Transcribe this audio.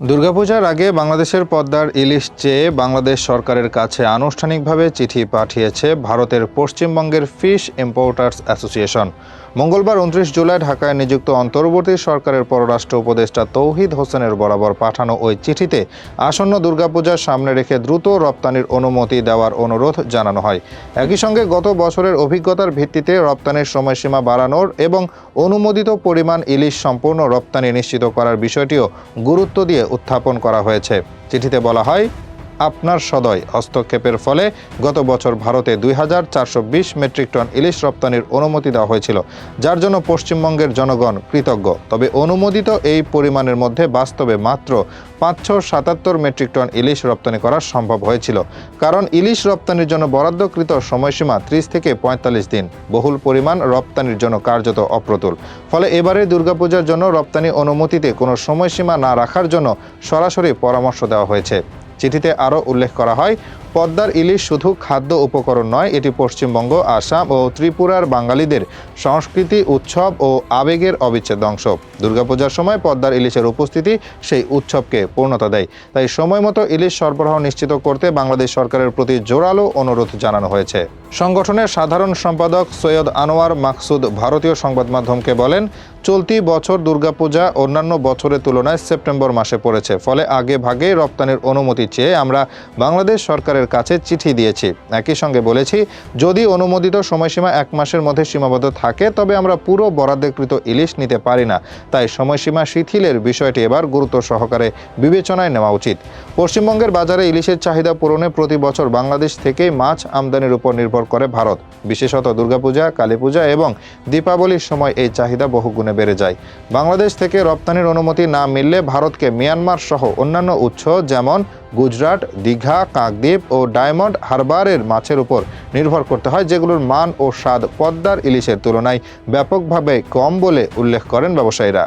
দুর্গাপূজার আগে বাংলাদেশের পদ্মার ইলিশ চেয়ে বাংলাদেশ সরকারের কাছে আনুষ্ঠানিকভাবে চিঠি পাঠিয়েছে ভারতের পশ্চিমবঙ্গের ফিশ ইম্পোর্টার্স অ্যাসোসিয়েশন। মঙ্গলবার উনত্রিশ জুলাই ঢাকায় নিযুক্ত অন্তর্বর্তী সরকারের পররাষ্ট্র উপদেষ্টা তৌহিদ হোসেনের বরাবর পাঠানো ওই চিঠিতে আসন্ন দুর্গাপূজার সামনে রেখে দ্রুত রপ্তানির অনুমতি দেওয়ার অনুরোধ জানানো হয়। একই সঙ্গে গত বছরের অভিজ্ঞতার ভিত্তিতে রপ্তানির সময়সীমা বাড়ানোর এবং অনুমোদিত পরিমাণ ইলিশ সম্পূর্ণ রপ্তানি নিশ্চিত করার বিষয়টিও গুরুত্ব দিয়ে উত্থাপন করা হয়েছে। চিঠিতে বলা হয় আপনার সদয় হস্তক্ষেপের ফলে গত বছর ভারতে দুই হাজার চারশো বিশ মেট্রিক টন ইলিশ রপ্তানির অনুমতি দেওয়া হয়েছিল, যার জন্য পশ্চিমবঙ্গের জনগণ কৃতজ্ঞ। তবে অনুমোদিত এই পরিমাণের মধ্যে বাস্তবে মাত্র পাঁচশো সাতাত্তর মেট্রিক টন ইলিশ রপ্তানি করা সম্ভব হয়েছিল, কারণ ইলিশ রপ্তানির জন্য বরাদ্দকৃত সময়সীমা ত্রিশ থেকে পঁয়তাল্লিশ দিন, বহুল পরিমাণ রপ্তানির জন্য কার্যত অপ্রতুল। ফলে এবারে দুর্গাপূজার জন্য রপ্তানি অনুমতিতে কোনো সময়সীমা না রাখার জন্য সরাসরি পরামর্শ দেওয়া হয়েছে। চিঠিতে আরও উল্লেখ করা হয়। পদ্মার ইলিশ শুধু খাদ্য উপকরণ নয়, এটি পশ্চিমবঙ্গ, আসাম ও ত্রিপুরার বাঙালিদের সংস্কৃতি, উৎসব ও আবেগের অবিচ্ছেদ্য অংশ। দুর্গাপূজার সময় পদ্মার ইলিশের উপস্থিতি সেই উৎসবকে পূর্ণতা দেয়। তাই সময় মতো ইলিশ সরবরাহ নিশ্চিত করতে বাংলাদেশ সরকারের প্রতি জোরালো অনুরোধ জানানো হয়েছে। সংগঠনের সাধারণ সম্পাদক সৈয়দ আনোয়ার মাকসুদ ভারতীয় সংবাদ মাধ্যমকে বলেন, চলতি বছর দুর্গাপূজা অন্যান্য বছরের তুলনায় সেপ্টেম্বর মাসে পড়েছে। ফলে আগে ভাগে রপ্তানির অনুমতি চেয়ে আমরা বাংলাদেশ সরকারের কাছে চিঠি দিয়েছি। একই সঙ্গে বলেছি, যদি অনুমোদিত সময়সীমা এক মাসের মধ্যে সীমাবদ্ধ থাকে, তবে আমরা পুরো বরাদ্দকৃত ইলিশ নিতে পারি না। তাই সময়সীমা শিথিলের বিষয়টি এবার গুরুত্ব সহকারে বিবেচনায় নেওয়া উচিত। পশ্চিমবঙ্গের বাজারে ইলিশের চাহিদা পূরণে প্রতি বছর বাংলাদেশ থেকেই মাছ আমদানির উপর নির্ভর করে ভারত। বিশেষত দুর্গাপূজা, কালীপূজা এবং দীপাবলির সময় এই চাহিদা বহুগুণে বেড়ে যায়। বাংলাদেশ থেকে রপ্তানির অনুমতি না মিললে ভারতকে মিয়ানমার সহ অন্যান্য উৎস যেমন গুজরাট, দীঘা, কাকদ্বীপ ও ডায়মন্ড হারবারের মাছের উপর নির্ভর করতে হয়, যেগুলোর মান ও স্বাদ পদ্মার ইলিশের তুলনায় ব্যাপকভাবে কম বলে উল্লেখ করেন ব্যবসায়ীরা।